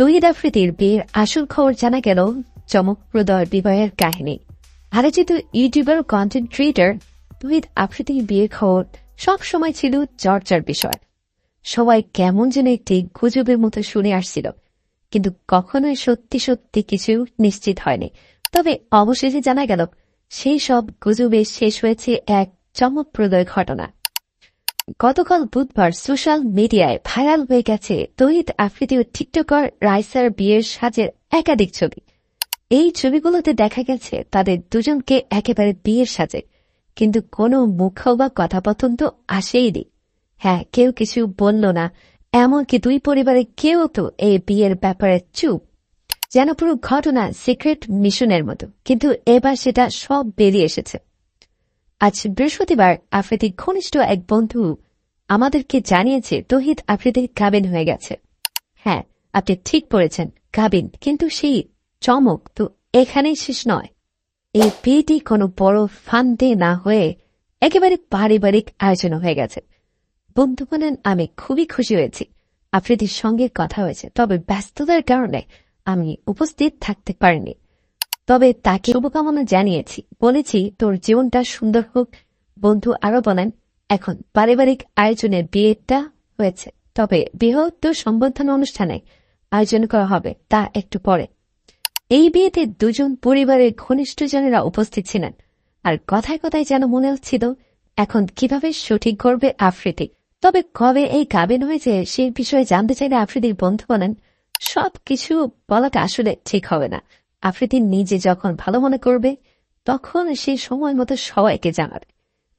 তহিদ আফ্রিদির বিয়ের আসল খবর জানা গেল চমকপ্রদ বিবাহের কাহিনী। আলোচিত ইউটিউবার কন্টেন্ট ক্রিয়েটর তহিদ আফ্রিদির বিয়ের খবর সবসময় ছিল চর্চার বিষয়। সবাই কেমন যেন একটি গুজবের মতো শুনে আসছিল, কিন্তু কখনোই সত্যি সত্যি কিছু নিশ্চিত হয়নি। তবে অবশেষে জানা গেল, সেই সব গুজবে শেষ হয়েছে এক চমকপ্রদয় ঘটনা। গতকাল বুধবার সোশ্যাল মিডিয়ায় ভাইরাল হয়ে গেছে তহিদ আফ্রিদি ও টিকটকার রাইসার বিয়ের সাজের একাধিক ছবি। এই ছবিগুলোতে দেখা গেছে তাদের দুজনকে একেবারে বিয়ের সাজে, কিন্তু কোনো মুখ বা কথাপথন তো আসেইনি। হ্যাঁ কেউ কিছু বলল না, এমনকি দুই পরিবারে কেউ তো এই বিয়ের ব্যাপারে চুপ। যেন পুরো ঘটনা সিক্রেট মিশনের মতো, কিন্তু এবার সেটা সব বেরিয়ে এসেছে। আজ বৃহস্পতিবার আফ্রিদির ঘনিষ্ঠ এক বন্ধু আমাদেরকে জানিয়েছে তহিদ আফ্রিদির কাবিন হয়ে গেছে। হ্যাঁ আপনি ঠিক পড়েছেন কাবিন কিন্তু সেই চমক তো এখানেই শেষ নয়। এই বিয়েটি কোনো বড় ফান্দে না হয়ে একেবারে পারিবারিক আয়োজন হয়ে গেছে। বন্ধু বলেন, আমি খুবই খুশি হয়েছি। আফ্রিদির সঙ্গে কথা হয়েছে, তবে ব্যস্ততার কারণে আমি উপস্থিত থাকতে পারিনি। তবে তাকে শুভকামনা জানিয়েছি। বলেছি, তোর জীবনটা সুন্দর হোক। বন্ধু আরও বলেন, এখন পারিবারিক আয়োজনে বিয়েটা হয়েছে। তবে বৃহত্তর সম্বর্ধনা অনুষ্ঠানে আয়োজন করা হবে, তা একটু পরে। এই বিয়েতে দুজন পরিবারের ঘনিষ্ঠজনেরা উপস্থিত ছিলেন। আর কথায় কথায় যেন মনে হচ্ছিল, এখন কীভাবে সঠিক করবে আফ্রিদি? তবে কবে এই কাবিন হয়েছে সেই বিষয়ে জানতে চাইলে আফ্রিদির বন্ধু বলেন সব কিছু বলাটা আসলে ঠিক হবে না। আফ্রিদি নিজে যখন ভালো মনে করবে, তখন সে সময় মতো সবাইকে জানাবে।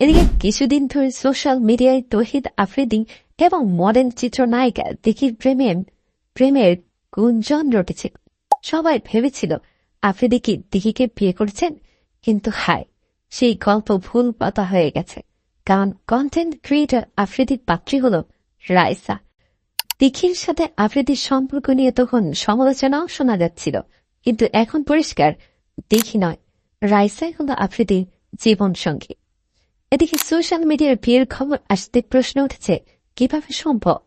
এদিকে কিছুদিন ধরে সোশ্যাল মিডিয়ায় তহিদ আফ্রিদি এবং মডার্ন চিত্রনায়িকা দিকির প্রেমে প্রেমের গুঞ্জন রটেছে। সবাই ভেবেছিল আফ্রিদি কি দিকিকে বিয়ে করেছেন? কিন্তু হায়, সেই গল্প ভুল পাতা হয়ে গেছে। কারণ কন্টেন্ট ক্রিয়েটর আফ্রিদির পাত্রী হল রাইসা। দিঘির সাথে আফ্রিদির সম্পর্ক নিয়ে তখন সমালোচনাও শোনা যাচ্ছিল। কিন্তু এখন পরিষ্কার দিঘি নয়। রাইসাই হল আফ্রিদির জীবন সঙ্গী এদিকে সোশ্যাল মিডিয়ার বিয়ের খবর আসতে প্রশ্ন উঠেছে কীভাবে সম্ভব?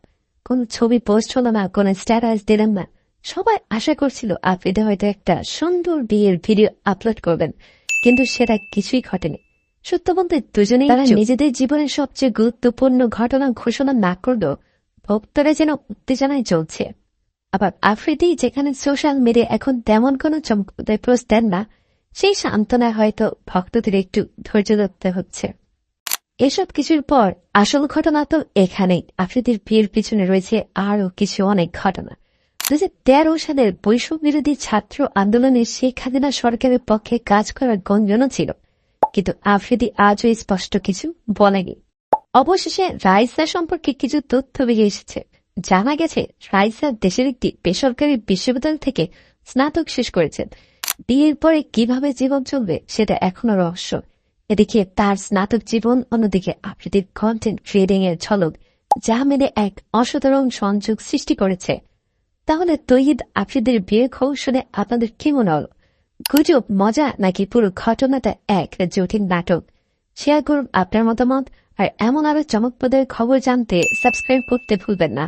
কোন ছবি পোস্ট হলো না কোন স্ট্যাটাস দিলেন না? সবাই আশা করছিল আফ্রিদা হয়তো একটা সুন্দর বিয়ের ভিডিও আপলোড করবেন কিন্তু সেটা কিছুই ঘটেনি। সত্য বলতে দুজনেই তারা নিজেদের জীবনের সবচেয়ে গুরুত্বপূর্ণ ঘটনা ঘোষণা না করলেও ভক্তরা যেন উত্তেজনায় চলছে আবার আফ্রিদি যেখানে সোশ্যাল মিডিয়া এখন তেমন কোনো চমকদায় পোস্ট দেন না, সেই সান্ত্বনায় হয়তো ভক্তদের একটু ধৈর্য ধরতে হচ্ছে। এসব কিছুর পর আসল ঘটনা তো এখানেই। আফ্রিদির বিয়ের পিছনে রয়েছে আরও কিছু অনেক ঘটনা। দু তেরো সালের বৈষম্য বিরোধী ছাত্র আন্দোলনে শেখ হাসিনা সরকারের পক্ষে কাজ করার গঞ্জনও ছিল। কিন্তু আফ্রিদি আজও স্পষ্ট কিছু বলেনি। অবশেষে রাইসা সম্পর্কে কিছু তথ্য বেরিয়ে এসেছে। জানা গেছে রাইসা দেশের একটি বেসরকারি বিশ্ববিদ্যালয় থেকে স্নাতক শেষ করেছেন বিয়ের পরে কীভাবে জীবন চলবে সেটা এখনও রহস্য। এদিকে তার স্নাতক জীবন, অন্যদিকে আফ্রিদির কন্টেন্ট ক্রিয়েটিং এর ঝলক, যা মেনে এক অসাধারণ সংযোগ সৃষ্টি করেছে। তাহলে তৈহিদ আফ্রিদের বিয়ে খবর আপনাদের কি মনে হল? গুজব, মজা নাকি পুরো ঘটনাটা এক জটিল নাটক? শেয়ার করুন আপনার মতামত। আর এমন আরও চমকপ্রদের খবর জানতে সাবস্ক্রাইব করতে ভুলবেন না।